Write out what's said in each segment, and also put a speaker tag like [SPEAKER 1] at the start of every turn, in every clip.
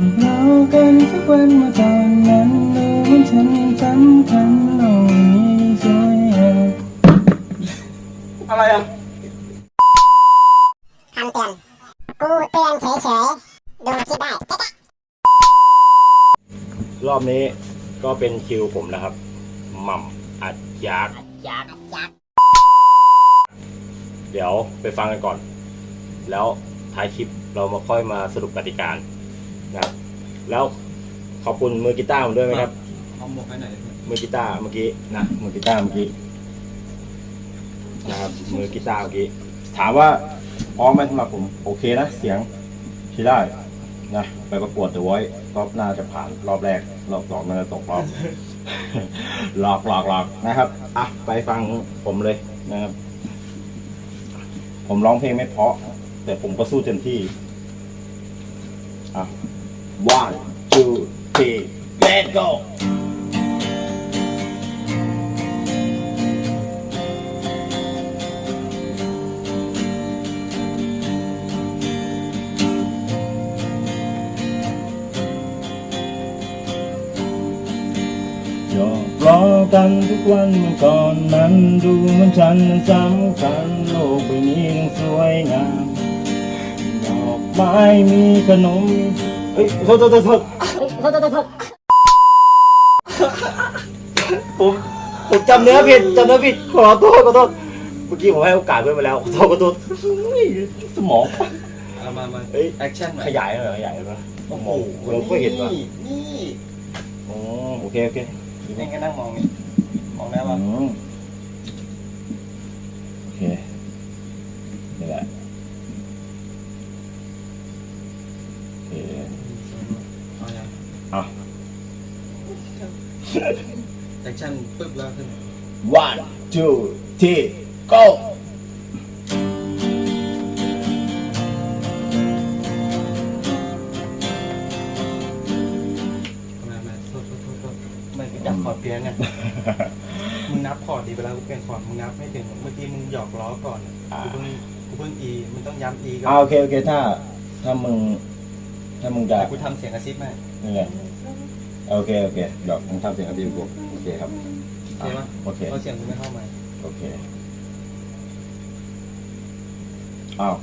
[SPEAKER 1] เรากันสักวันเมื่อตอนนั้นดูเหมันฉันยังสำคัญโลกนี้สวยงาม
[SPEAKER 2] อะไรอะ
[SPEAKER 3] คำเตือนกูเตือนเฉยๆ ดูคลิปได้
[SPEAKER 4] รอบนี้ก็เป็นคิวผมนะครับหม่ำอัดยักษ์
[SPEAKER 3] ยักยัก
[SPEAKER 4] เดี๋ยวไปฟังกันก่อน แล้วท้ายคลิปเรามาค่อยมาสรุปกติกานะ ครับ แล้วขอบคุณมือกีตาร์ผมด้วยไหมครับ
[SPEAKER 2] เอาหมวกให้หน่อย
[SPEAKER 4] มือกีตาร์เมื่อกี้นะมือกีตาร์เมื่อกี้นะครับมือกีตาร์เมื่อกี้ถามว่าพร้อมไหมสำหรับผมโอเคนะเสียงใช้ได้นะไปประกวดเดอะไวท์ก็น่าจะผ่านรอบแรก รอบสองน่าจะตกรอบหลอกหลอกหลอกนะครับอะไปฟังผมเลยนะครับ ผมร้องเพลงไม่เพราะ แต่ผมก็สู้เต็มที่อะ one two three let go หยอกล้อกันทุกวันเมื่อก่อนนั้นดูเหมันฉันนั้นสำคัญโลกใบนี้ยังสวยงามดอกไม้มีขนม ฮ้ยโทษโทษโทษโทษโทษผมผมจำเนื้อผิดจำเนื้อผิดขอโทษขอโทษเมื่อกี้ผมให้โอกาสเพื่อนไปแล้วขอโทษขอโทษสมอง
[SPEAKER 2] เอามามา
[SPEAKER 4] เอ้ย
[SPEAKER 2] แอคชั่น
[SPEAKER 4] ข
[SPEAKER 2] ยา
[SPEAKER 4] ยหน่อยขยายหน่อย
[SPEAKER 2] โอ้โห
[SPEAKER 4] เราก็เห็นว่า
[SPEAKER 2] นี่
[SPEAKER 4] อ๋อโอเคโอเค
[SPEAKER 2] เองก็นั่งมองนี่มองได้ป่ะ
[SPEAKER 4] โอเคนี่แหละ ค
[SPEAKER 2] ชั่นปึ๊บแล้วขึ้น
[SPEAKER 4] one two three go
[SPEAKER 2] มามาโทษโทษโทษโทษไม่จับคอร์ดเพี้ยนไง มึงนับคอร์ดดีไปแล้วกูเปลี่ยนคอร์ดมึงนับไม่ถึงเมื่อกี้มึงหยอกล้อก่อนกูเพิ่งกูเพิ่งอีมันต้องย้ำอีก่
[SPEAKER 4] เอา
[SPEAKER 2] อน
[SPEAKER 4] โอเคโอเคถ้าถ้ามึงถ้ามึงจะ
[SPEAKER 2] แต่กูทำเสียงกระซิบไหม
[SPEAKER 4] นี่ไง โอเคโอเคเดี๋ยวมึงทำเสียงกระดิ่งกูโอเคครับ
[SPEAKER 2] โอเคปะ
[SPEAKER 4] โอเค
[SPEAKER 2] เพราะเสียงกูไม่เข้ามา
[SPEAKER 4] โอเคอ้าว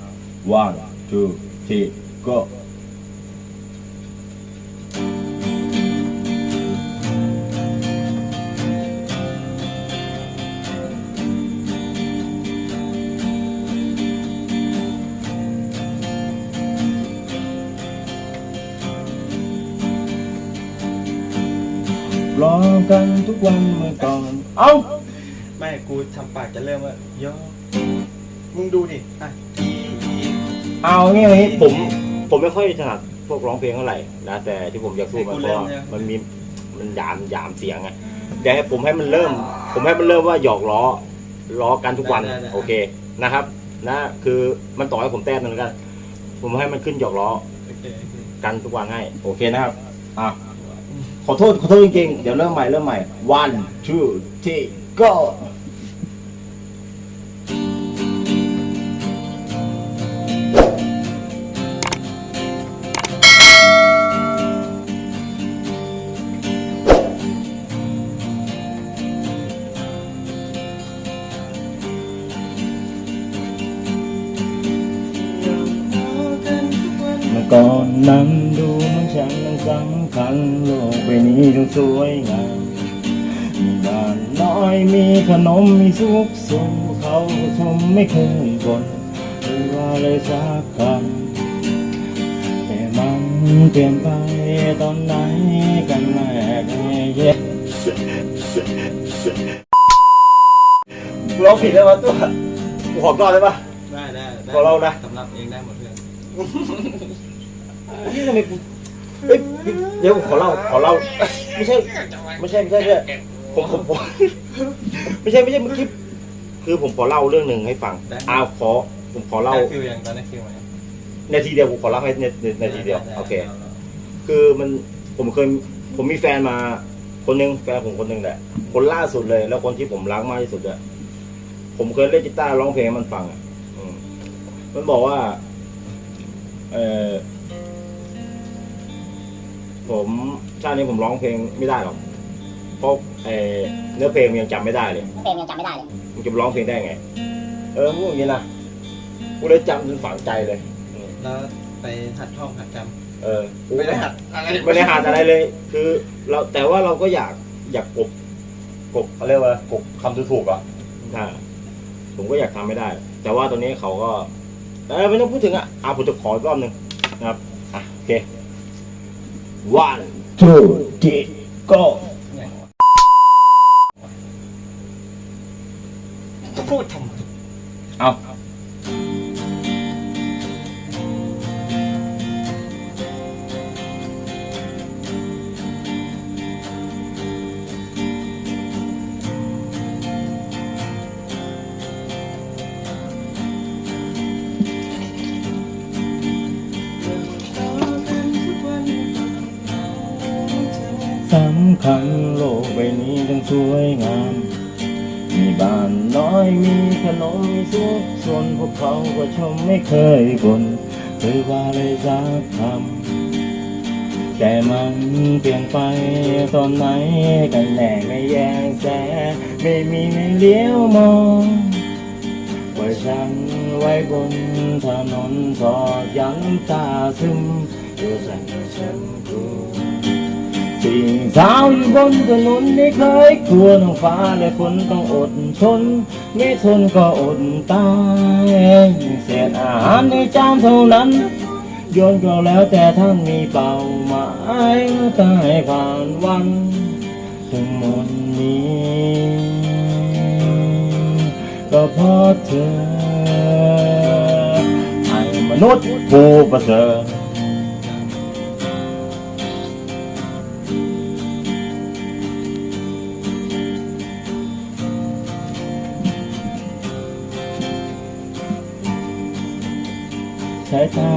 [SPEAKER 4] one two three go รอกันทุกวันเมื่อก่อน เอ้า
[SPEAKER 2] ไม่กูทำปากจะเริ่มว่าย่อมึงดูดิอะอีอี
[SPEAKER 4] เอางี้เอางี้ผมผมไม่ค่อยถนัดพวกร้องเพลงเท่าไหร่นะแต่ที่ผมอยากสู้มันเพราะว่ามันมีมันหยามหยามเสียงไงเดี๋ยวให้ผมให้มันเริ่ม ผมให้มันเริ่มว่าหยอกล้อล้อกันทุกวันโอเคนะครับ นะ คือมันต่อให้ผมแต้มหนึงแล้วกัน ผมให้มันขึ้นหยอกล้อ
[SPEAKER 2] โอเคโอเค
[SPEAKER 4] กันทุกวันให้โอเคนะครับอะ ขอโทษขอโทษจริงๆ เดี๋ยวเริ่มใหม่เริ่มใหม่ one two three go ก่อนนั้นดูเหมันฉันนั้น สำคัญโลกใบนี้ต้องสวยงามมีบ้านน้อยมีขนมมีสุขสุขเขาชมไม่เคยบ่นหรือว่าเลยสักคำแต่มันเปลี่ยนไปตอนไหนกันแน่เย็นร้องผิดแล้ววะตัวขอก่อนได้ปะ
[SPEAKER 2] ได้ได้ได้
[SPEAKER 4] ขอเล่านะ
[SPEAKER 2] สำหรับเองได้หมดเพื่อน
[SPEAKER 4] นี่ทำไมกู เอ้ยเดี๋ยวขอเล่าขอเล่า ไม่ใช่ ไม่ใช่ไม่ใช่ไม่ใช่ผมผมผม ไม่ใช่ไม่ใช่เมื่อกี้คือผมขอเล่าเรื่องหนึ่งให้ฟังอ้าวขอผมขอเล่า
[SPEAKER 2] ได้ฟิลยังตอนนี้ฟิลไหม
[SPEAKER 4] นาทีเดียวผมขอเล่าให้นาทีนาทีเดียว
[SPEAKER 2] ไไโอ
[SPEAKER 4] เค คือมันผมเคยผมมีแฟนมา คนหนึงแฟนผมคนหนึงแหละ คนล่าสุดเลย แล้วคนที่ผมรักมากที่สุดอะผมเคยเล่นกีตาร์ร้องเพลงให้มันฟังอะอืมมันบอกว่า เออ ผมชาตินี้ผมร้องเพลงไม่ได้หรอกเพราะเอ่อเนื้อเพลงมันยังจำไม่ได้เลย
[SPEAKER 3] เพลงยังจำไม่ได้เลย
[SPEAKER 4] มึงจะร้องเพลงได้ไง เออพูดอย่างนี้นะกูเลยจำจนฝังใจเลยอืม
[SPEAKER 2] แล้วไปหัดท่องหัดจ
[SPEAKER 4] เออำกู
[SPEAKER 2] ไม่ได้หัดอะไร
[SPEAKER 4] ไม่ได้หาอะไรเลย คือ เราแต่ว่าเราก็อยากอยากกบกบเขาเรียกว่ากบคำถูกๆอะอ่าผมก็อยากทำไม่ได้ แต่ว่าตอนนี้เขาก็เออไม่ต้องพูดถึงอะอะผมจะขออีกรอบหนึ่งนะครับอะโอเค one two three go
[SPEAKER 2] พูดทำไม
[SPEAKER 4] เอา คัญโลกใบนี้ต้งสวยงาม มีบ้านน้อยมีขนมมีสุขส่วนพวกเขาก็ชมไม่เคยบ่นเคยว่าเลยสักคำแต่มันเปลี่ยนไปตอนไหนกันแน่ไม่แยงแสไม่มีไม่เลี้ยวมองไว้ฉันไว้บนถนนทอดยันตาซึมอยู่ใส่ฉันกลัว สิ่งสาวอยู่บนถนนไม่เคยกลัวท้องฟ้าและฝนต้องอดทน ไม่ทนก็อดตายเศษอาหารในจานเท่านั้นโยนก็แล้วแต่ท่านมีเป้าหมายตายผ่านวันทั้งมดนี้ ก็เพราะเธอให้มนุษย์ผู้ประเสริฐายตา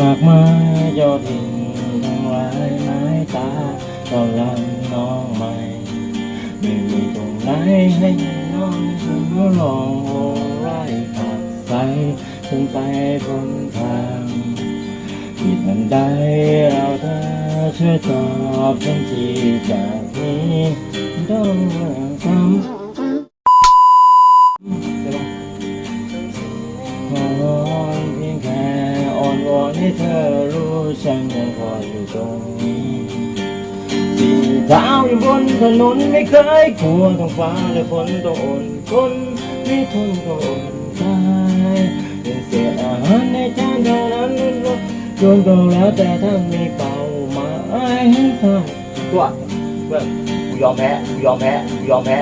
[SPEAKER 4] มากมายยอดหินทั้งหลายไม้ตาก็ลังน้องใหม่ ไม่มีตรงไหนให้น้องถึงลองโอไร่ผัดใสถึงไปบนทางผิดมันใดเราเธอช่วยตอบฉันทีจากนี้ต้องทำ เธอรู้ฉันยังคอยอยู่ตรงนี้สี่เท้าอยู่บนถนนไม่เคยกลัวต้องฟ้าและฝนต้องอดทนไม่ทนก็อดตายเป็นเศษอาหารในจานเท่านั้นโยนก็แล้วแต่ท่านมีเป้าหมายให้ท่านตัวเพื่อนกูยอมแพ้กูยอมแพ้กูยอมแพ้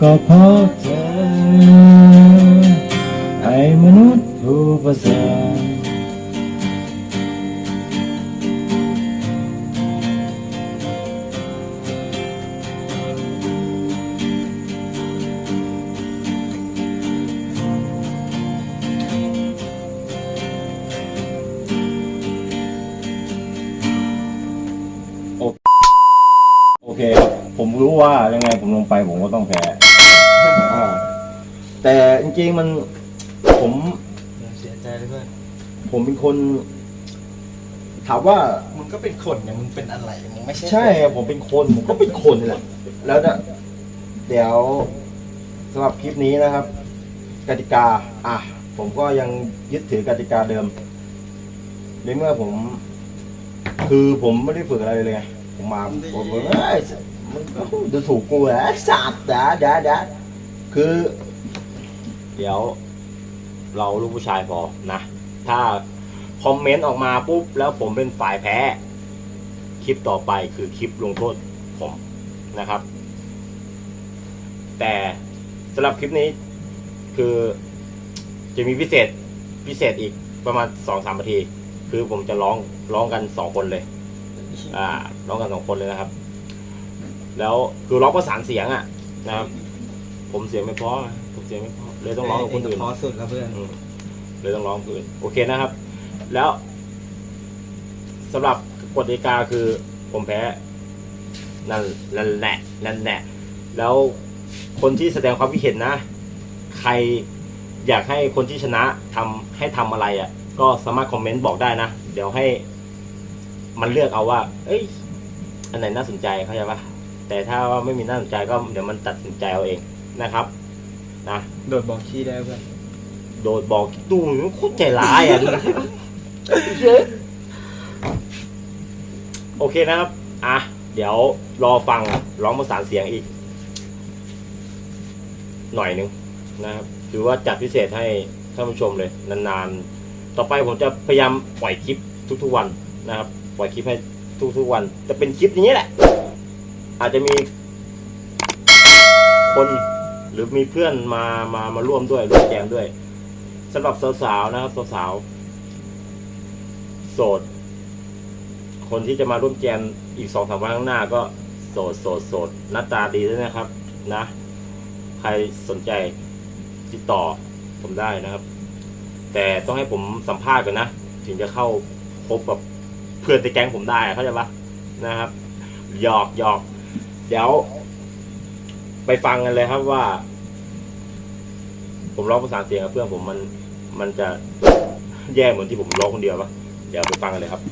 [SPEAKER 4] ก็เพราะเธอ มนุษย์ผู้ประเสริฐโอเคครับผมรู้ว่ายังไงผมลงไปผมก็ต้องแพ้ อ่าแต่จริงๆมัน ผม
[SPEAKER 2] อย่าเสียใจเลยเพื่อน
[SPEAKER 4] ผมเป็นคน ถามว่า
[SPEAKER 2] มึงก็เป็นคนเนี่ยมึงเป็นอะไรมึงไม่ใช่
[SPEAKER 4] ใช่อะผมเป็นคนผมก็เป็นคนนี่แหละ แล้วเนี่ยเดี๋ยวสำหรับคลิปนี้นะครับ กติกา อะ ผมก็ยังยึดถือกติกาเดิมในเมื่อผม คือผมไม่ได้ฝึกอะไรเลยไงผมมาผมบอกเอ้ยมันก็ดูถูกกูแหละสัตว์ดาดาดาคือ เดี๋ยว เราลูกผู้ชายพอนะ ถ้าคอมเมนต์ออกมาปุ๊บ แล้วผมเป็นฝ่ายแพ้ คลิปต่อไปคือคลิปลงโทษผมนะครับ แต่สำหรับคลิปนี้คือจะมีพิเศษพิเศษอีกประมาณสองสามนาที คือผมจะร้องร้องกันสองคนเลย อ่าร้องกันสองคนเลยนะครับ แล้วคือร้องประสานเสียงอะนะครับ ผมเสียงไม่เพราะ สียงไม่เพราะเลยต้องร้องกับคนอื่น
[SPEAKER 2] พอสุดแล้วเพื่อน
[SPEAKER 4] อืมเลยต้องร้องคืนโอเคนะครับ แล้วสำหรับกฎกติกาคือผมแพ้นั่นนั่นแหละนั่นแหละแล้วคนที่แสดงความคิดเห็นนะ ใครอยากให้คนที่ชนะทำให้ทำอะไรอะ่ะ ก็สามารถคอมเมนต์บอกได้นะ เดี๋ยวให้ มันเลือกเอาว่า เอ้ย อันไหนน่าสนใจเข้าใจปะแต่ถ้าว่าไม่มีน่าสนใจก็เดี๋ยวมันตัดสินใจเอาเองนะครับ นะ
[SPEAKER 1] โดดบอกขี้ได้เพื่อน
[SPEAKER 4] โดดบอกตู้มึงโคตรใจร้ายอะ โอเคนะครับ อะ เดี๋ยวรอฟังร้องประสานเสียงอีก หน่อยหนึงนะครับถือว่าจัดพิเศษให้ท่านผู้ชมเลย นานๆ ต่อไปผมจะพยายามปล่อยคลิปทุกๆวันนะครับ ปล่อยคลิปให้ทุกๆวัน จะเป็นคลิปอย่างนี้แหละ อาจจะมีคน หรือมีเพื่อนมามามาร่วมด้วยร่วมแจมด้วยสำหรับสาวๆนะครับสาวๆโสด คนที่จะมาร่วมแจมอีกสองสามวันข้างหน้าก็โสดโสดโสดหน้าตาดีด้วยนะครับ นะ ใครสนใจติดต่อผมได้นะครับ แต่ต้องให้ผมสัมภาษณ์ก่อนนะ ถึงจะเข้าพบกับเพื่อนในแก๊งผมได้เข้าใจปะนะครับหยอกหยอกเดี๋ยว ไปฟังกันเลยครับว่า ผมร้องประสานเสียงกับเพื่อนผมมันมันจะแย่เหมือนที่ผมร้องคนเดียวปะเดี๋ยวไปฟังกันเลยครับ